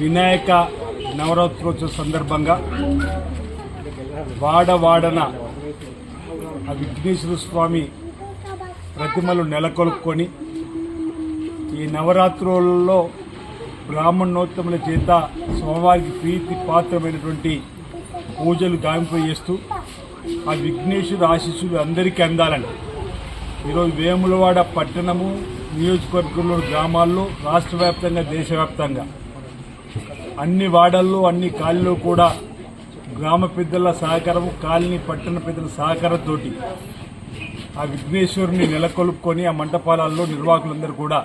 వినాయక నవరాత్రోత్సవ సందర్భంగా వాడవాడన ఆ విఘ్నేశ్వర స్వామి ప్రతిమలు నెలకొల్పుకొని ఈ నవరాత్రులలో బ్రాహ్మణోత్తముల చేత స్వామివారికి ప్రీతి పాత్రమైనటువంటి పూజలు గాంపు చేస్తూ ఆ విఘ్నేశ్వర ఆశీస్సులు అందరికీ అందాలని. ఈరోజు వేములవాడ పట్టణము నియోజకవర్గంలో గ్రామాల్లో రాష్ట్ర వ్యాప్తంగా దేశవ్యాప్తంగా అన్ని వాడల్లో అన్ని కాళ్ళలో కూడా గ్రామ పెద్దల సహకారం కాలనీ పట్టణ పెద్దల సహకారంతోటి ఆ విఘ్నేశ్వరుని నెలకొల్పుకొని ఆ మంటపాలలో నిర్వాహకులందరూ కూడా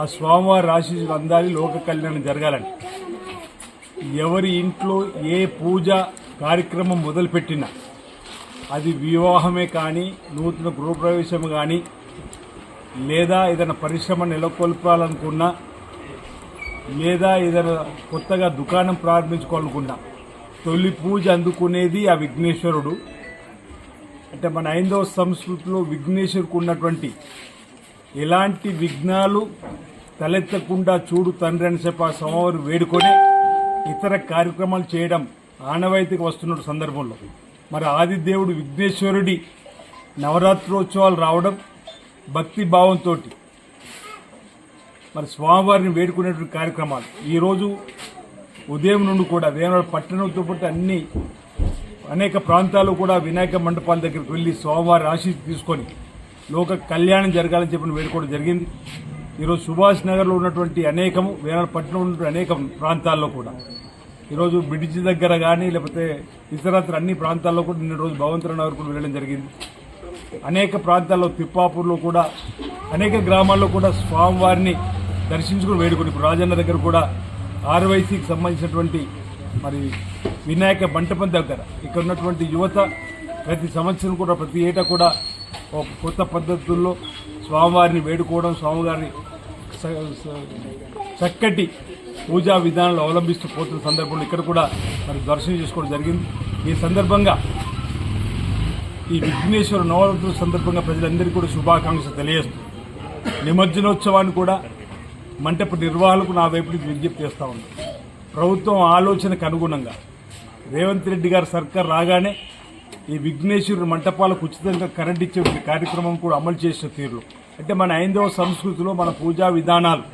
ఆ స్వామివారి ఆశీస్సులు అందాలి లోక కళ్యాణం జరగాలని. ఎవరి ఇంట్లో ఏ పూజ కార్యక్రమం మొదలుపెట్టినా అది వివాహమే కానీ నూతన గృహప్రవేశం కానీ లేదా ఏదైనా పరిశ్రమ నెలకొల్పాలనుకున్నా లేదా ఏదైనా కొత్తగా దుకాణం ప్రారంభించుకోవాలనుకున్నా తొలి పూజ అందుకునేది ఆ విఘ్నేశ్వరుడు. అంటే మన ఐదవ సంస్కృతిలో విఘ్నేశ్వరుకు ఉన్నటువంటి ఎలాంటి విఘ్నాలు తలెత్తకుండా చూడు తండ్రి అని చెప్పి ఆ సోమవారు వేడుకొని ఇతర కార్యక్రమాలు చేయడం ఆనవాయితీకి వస్తున్న సందర్భంలో. మరి ఆదిదేవుడు విఘ్నేశ్వరుడి నవరాత్రోత్సవాలు రావడం భక్తి భావంతో మరి స్వామివారిని వేడుకునేటువంటి కార్యక్రమాలు. ఈరోజు ఉదయం నుండి కూడా వేమనాడు పట్టణంతో పాటు అన్ని అనేక ప్రాంతాలు కూడా వినాయక మండపాల దగ్గరికి వెళ్ళి స్వామివారి ఆశీస్ తీసుకొని లోక కళ్యాణం జరగాలని చెప్పిన వేడుకోవడం జరిగింది. ఈరోజు సుభాష్ నగర్లో ఉన్నటువంటి అనేకము వేనాడు పట్టణంలో ఉన్నటువంటి అనేక ప్రాంతాల్లో కూడా. ఈరోజు బ్రిడ్జ్ దగ్గర కానీ లేకపోతే ఇతరత్ర అన్ని ప్రాంతాల్లో కూడా నిన్న రోజు భగవంతుల నగర్ కూడా వెళ్ళడం జరిగింది. అనేక ప్రాంతాల్లో తిప్పాపూర్లో కూడా అనేక గ్రామాల్లో కూడా స్వామివారిని దర్శించుకుని వేడుకుని ఇప్పుడు రాజన్న దగ్గర కూడా ఆర్వైసీకి సంబంధించినటువంటి మరి వినాయక మంటపం దగ్గర ఇక్కడ ఉన్నటువంటి యువత ప్రతి సంవత్సరం కూడా ప్రతి ఏటా కూడా ఒక కొత్త పద్ధతుల్లో స్వామివారిని వేడుకోవడం స్వామివారిని చక్కటి పూజా విధానాలు అవలంబిస్తూ పోతున్న సందర్భంలో ఇక్కడ కూడా మరి దర్శనం చేసుకోవడం జరిగింది. ఈ సందర్భంగా ఈ విఘ్నేశ్వర నవరాత్రుల సందర్భంగా ప్రజలందరికీ కూడా శుభాకాంక్షలు తెలియజేస్తుంది నిమజ్జనోత్సవాన్ని కూడా మంటప నిర్వాహకులకు నా వైపు నుంచి విజ్ఞప్తి చేస్తూ ఉంది ప్రభుత్వం ఆలోచనకు అనుగుణంగా రేవంత్ రెడ్డి గారి సర్కార్ రాగానే ఈ విఘ్నేశ్వరుడు మంటపాలకు ఉచితంగా కరెంట్ ఇచ్చే కార్యక్రమం కూడా అమలు చేసిన తీరులో. అంటే మన ఐందవ సంస్కృతిలో మన పూజా విధానాలు.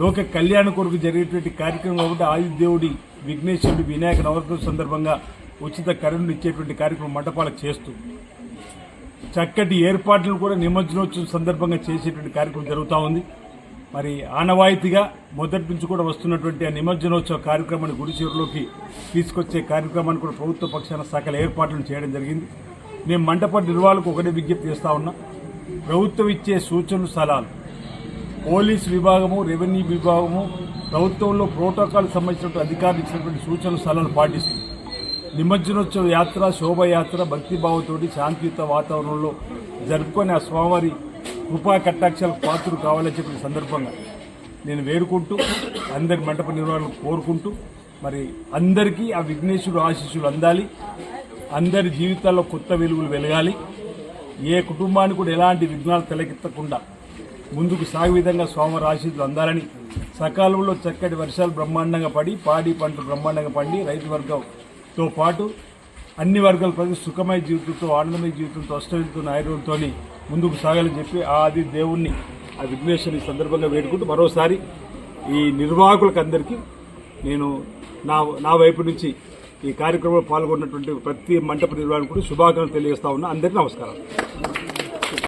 లోక కళ్యాణ కొరకు జరిగేటువంటి కార్యక్రమం కాబట్టి ఆదిదేవుడి విఘ్నేశ్వరుడి వినాయక నవరాత్రుల సందర్భంగా ఉచిత కరెంటు ఇచ్చేటువంటి కార్యక్రమం మంటపాలకు చేస్తూ చక్కటి ఏర్పాట్లు కూడా నిమజ్జనోత్సవం సందర్భంగా చేసేటువంటి కార్యక్రమం జరుగుతూ ఉంది. మరి ఆనవాయితీగా మొదటి నుంచి కూడా వస్తున్నటువంటి ఆ నిమజ్జనోత్సవ కార్యక్రమాన్ని గుడిచేరులోకి తీసుకొచ్చే కార్యక్రమాన్ని కూడా ప్రభుత్వ పక్షాన సకల ఏర్పాట్లను చేయడం జరిగింది. మేము మంటప నిర్వాహకులకు ఒకటే విజ్ఞప్తి చేస్తూ ఉన్నా ప్రభుత్వం ఇచ్చే సూచనలు సలహాలు పోలీస్ విభాగము రెవెన్యూ విభాగము ప్రభుత్వంలో ప్రోటోకాల్ సంబంధించినటువంటి అధికారులు ఇచ్చినటువంటి సూచనలు సలహాలు పాటిస్తుంది. నిమజ్జనోత్సవ యాత్ర శోభయాత్ర భక్తిభావంతో శాంతియుత వాతావరణంలో జరుపుకొని ఆ స్వామివారి కృపా కటాక్షాలకు పాత్రలు కావాలని చెప్పిన సందర్భంగా నేను వేడుకుంటూ అందరి మంటప నిర్వహణ కోరుకుంటూ మరి అందరికీ ఆ విఘ్నేశ్వరుడు ఆశీస్సులు అందాలి. అందరి జీవితాల్లో కొత్త వెలుగులు వెలగాలి. ఏ కుటుంబానికి కూడా ఎలాంటి విఘ్నాలు తలకెత్తకుండా ముందుకు సాగు విధంగా స్వామివారి ఆశీస్సులు అందాలని. సకాలంలో చక్కటి వర్షాలు బ్రహ్మాండంగా పడి పాడి పంటలు బ్రహ్మాండంగా పండి రైతు వర్గంతో పాటు అన్ని వర్గాల ప్రజలు సుఖమయ జీవితంతో ఆనందమయ జీవితంతో అష్టవితో ఆయుర్వేదంతో ముందుకు సాగాలని చెప్పి ఆది దేవుణ్ణి ఆ విఘ్నేశ్వరుని సందర్భంగా వేడుకుంటూ మరోసారి ఈ నిర్వాహకులకు అందరికీ నేను నా నా వైపు నుంచి ఈ కార్యక్రమంలో పాల్గొన్నటువంటి ప్రతి మంటప నిర్వాహకుడు కూడా శుభాకాంక్షలు తెలియజేస్తా ఉన్నా. అందరికీ నమస్కారం